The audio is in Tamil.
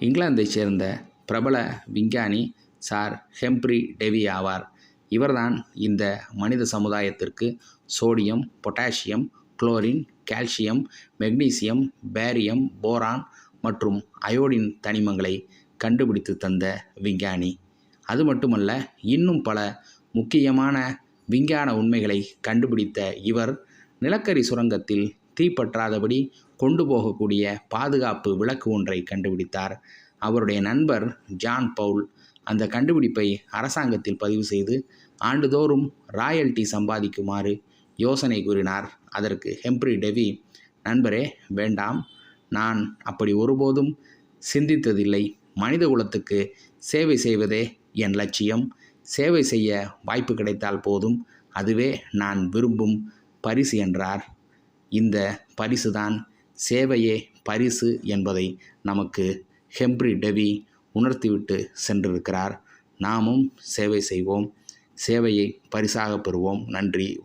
இங்கிலாந்தைச் சேர்ந்த பிரபல விஞ்ஞானி சார் ஹெம்ப்ரி டெவி ஆவார். இவர்தான் இந்த மனித சமுதாயத்திற்கு sodium potassium chlorine calcium magnesium barium boron மற்றும் அயோடின் தனிமங்களை கண்டுபிடித்து தந்த விஞ்ஞானி. அது மட்டுமல்ல இன்னும் பல முக்கியமான விஞ்ஞான உண்மைகளை கண்டுபிடித்த இவர் நிலக்கரி சுரங்கத்தில் தீப்பற்றாதபடி கொண்டு போகக்கூடிய பாதுகாப்பு விளக்கு ஒன்றை கண்டுபிடித்தார். அவருடைய நண்பர் ஜான் பவுல் அந்த கண்டுபிடிப்பை அரசாங்கத்தில் பதிவு செய்து ஆண்டுதோறும் ராயல்டி சம்பாதிக்குமாறு யோசனை கூறினார். அதற்கு ஹெம்ப்ரி டெவி நண்பரே வேண்டாம். நான் அப்படி ஒருபோதும் சிந்தித்ததில்லை. மனித குலத்துக்கு சேவை செய்வதே என் லட்சியம். சேவை செய்ய வாய்ப்பு கிடைத்தால் போதும். அதுவே நான் விரும்பும் பரிசு என்றார். இந்த பரிசு தான் சேவையே பரிசு என்பதை நமக்கு ஹெம்ப்ரி டெவி உணர்த்திவிட்டு சென்றிருக்கிறார். நாமும் சேவை செய்வோம். சேவையை பரிசாக பெறுவோம். நன்றி